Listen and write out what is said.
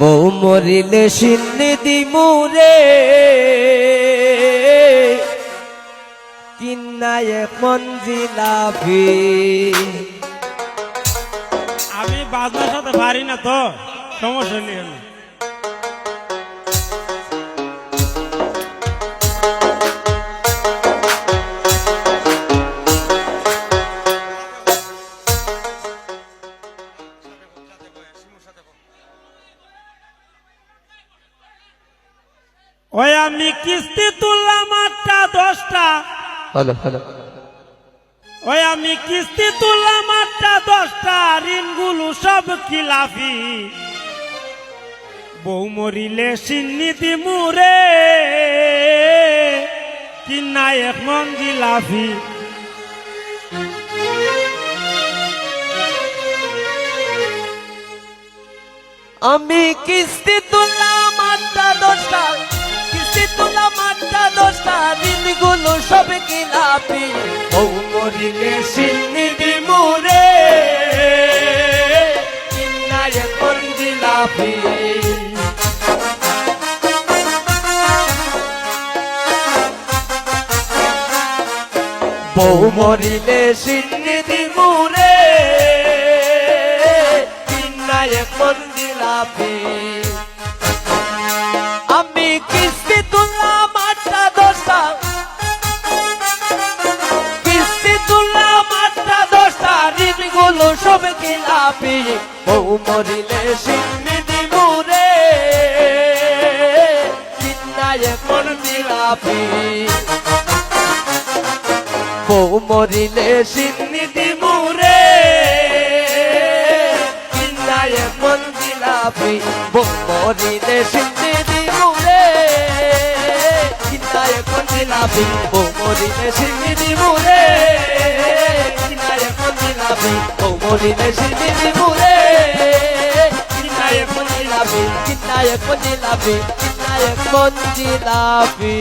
বউ মরিলে সিন্নি দিমুরে কিন্নায় মঞ্জিলাফি আমি বাজনার সাথে পারি না তো সমস্যা নেই ওই আমি কিস্তি তুললাম আটটা দশটা। ওই আমি কিস্তি তুললাম আটটা দশটা। ঋণগুলো সব খিলাফি। বউ মরিলে সিন্নিতি মুরে কিনা এক মন জিলাফি আমি কিস্তি দিনগুলো সব কিলাপি। বউ মরিলে সিন্নি দিমুরে কিন্নায় মঞ্জিলাফি বউ মরিলে সিন্নি দিমুরে কিন্নায় সব কিলাপি বউ মরিলে সিন্নি দিমুরে কিন্নায় মঞ্জিলাফি বউ মরিলে সিন্নি দিমুরে কিন্নায় মঞ্জিলাপি বউ মরিলে সিন্নি দিমুরে বউ মরিলে মরিলে সিন্নি দিমুরে কিন্নায় মঞ্জিলাপি কিন্নায় মঞ্জিলাপি কিন্নায় মঞ্জিলাপি